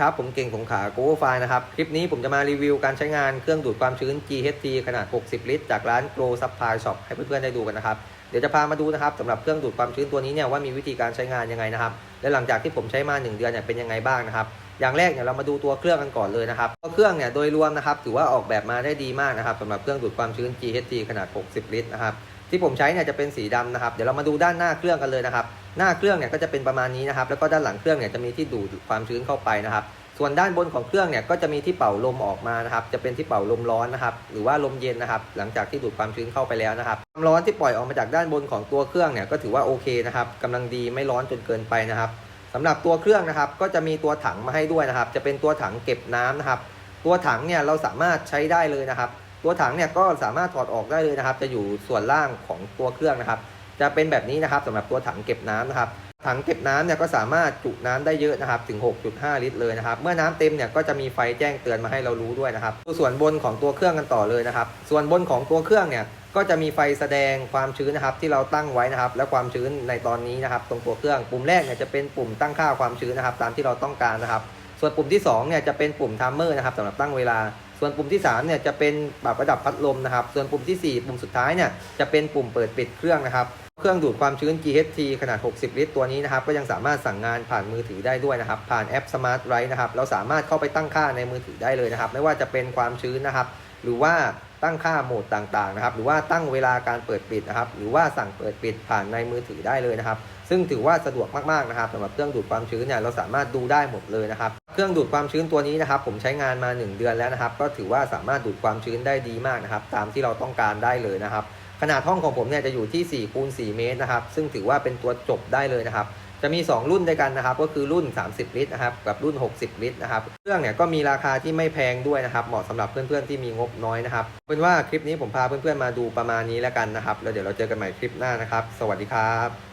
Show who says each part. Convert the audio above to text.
Speaker 1: ครับ ผมเก่งสงขลาโกไฟนะครับ คลิปนี้ผมจะมารีวิวการใช้งานเครื่องดูดความชื้น GHT ขนาด 60 ลิตร จากร้าน Grow Supply Shop ให้เพื่อนๆ ได้ดูกันนะครับ เดี๋ยวจะพามาดูนะครับสำหรับเครื่องดูดความชื้นตัวนี้เนี่ยว่ามีวิธีการใช้งานยังไงนะครับ และหลังจากที่ผมใช้มา 1 เดือนเนี่ยเป็นยังไงบ้างนะครับ อย่างแรกเนี่ยเรามาดูตัวเครื่องกันก่อนเลยนะครับตัวเครื่องเนี่ยโดยรวมนะครับถือว่าออกแบบมาได้ดีมากนะครับสำหรับเครื่องดูดความชื้น GHT ขนาด 60 ลิตรนะครับ ที่ผมใช้เนี่ยจะเป็นสีดำนะครับ เดี๋ยวเรามาดูด้านหน้าเครื่องกันเลยนะครับ หน้าเครื่องเนี่ยก็จะเป็นประมาณนี้นะครับ แล้วก็ด้านหลังเครื่องเนี่ยจะมีที่ดูดความชื้นเข้าไปนะครับ ส่วนด้านบนของเครื่องเนี่ยก็จะมีที่เป่าลมออกมานะครับ จะเป็นที่เป่าลมร้อนนะครับ หรือว่าลมเย็นนะครับ หลังจากที่ดูดความชื้นเข้าไปแล้วนะครับ ความร้อนที่ปล่อยออกมาจากด้านบนของตัวเครื่องเนี่ยก็ถือว่าโอเคนะครับกำลังดีไม่ร้อนจนเกินไปนะครับสำหรับตัวเครื่องนะครับ ก็จะมีตัวถังมาให้ด้วยนะครับ จะเป็นตัวถังเก็บน้ำนะครับ ตัวถังเนี่ยเราสามารถใช้ได้เลยนะครับ ตัวถังเนี่ยก็สามารถถอดออกได้เลยนะครับ จะอยู่ส่วนล่างของตัวเครื่องนะครับ จะเป็นแบบนี้นะครับสำหรับตัวถังเก็บน้ำนะครับถังเก็บน้ำเนี่ยก็สามารถจุน้ำได้เยอะนะครับถึง 6.5 ลิตรเลยนะครับ เมื่อน้ำเต็มเนี่ยก็จะมีไฟแจ้งเตือนมาให้เรารู้ด้วยนะครับส่วนบนของตัวเครื่องกันต่อเลยนะครับ ส่วนบนของตัวเครื่องเนี่ยก็จะมีไฟแสดงความชื้นนะครับที่เราตั้งไว้นะครับ และความชื้นในตอนนี้นะครับ ตรงตัวเครื่องปุ่มแรกเนี่ยจะเป็นปุ่มตั้งค่าความชื้นนะครับ ตามที่เราต้องการนะครับ ส่วนปุ่มที่2เนี่ยจะเป็นปุ่มทัมเมอร์นะครับสำหรับตั้งเวลา ส่วนปุ่มที่3เนี่ยจะเป็นปรับระดับพัดลมนะครับ ส่วนปุ่มทีสี่ 4 ปุ่มสุดท้ายเนี่ยจะเป็นปุ่มเปิดปิดเครื่องนะครับ เครื่องดูดความชื้น GHT ขนาด 60 ลิตรตัวนี้นะครับ ก็ยังสามารถสั่งงานผ่านมือถือได้ด้วยนะครับ ผ่านแอป Smart r i g h t นะครับ เราสามารถเข้าไปตั้งค่าในมือถือได้เลยนะครับ ไม่ว่าจะเป็นความชื้นนะครับ หรือว่าตั้งค่าโหมดต่างๆนะครับ หรือว่าตั้งเวลาการเปิดปิดนะครับ หรือว่าสั่งเปิดปิดผ่านในมือถือได้เลยนะครับ ซึ่งถือว่าสะดวกมากๆนะครับสำหรับเครื่องดูดความชื้นเนี่ยเราสามารถดูได้หมดเลยนะครับ เครื่องดูดความชื้นตัวนี้นะครับ ผมใช้งานมา 1 เดือนแล้วนะครับ ก็ถือว่าสามารถดูดความชื้นได้ดีมากนะครับ ตามที่เราต้องการได้เลยนะครับ ขนาดห้องของผมเนี่ยจะอยู่ที่4คูณ4เมตรนะครับ ซึ่งถือว่าเป็นตัวจบได้เลยนะครับ จะมี 2 รุ่นด้วยกันนะครับ ก็คือรุ่น 30 ลิตรนะครับ กับรุ่น 60 ลิตรนะครับ เครื่องเนี่ยก็มีราคาที่ไม่แพงด้วยนะครับ เหมาะสำหรับเพื่อนๆที่มีงบน้อยนะครับ เป็นว่าคลิปนี้ผมพาเพื่อนๆมาดูประมาณนี้แล้วกันนะครับ แล้วเดี๋ยวเราเจอกันใหม่คลิปหน้านะครับ สวัสดีครับ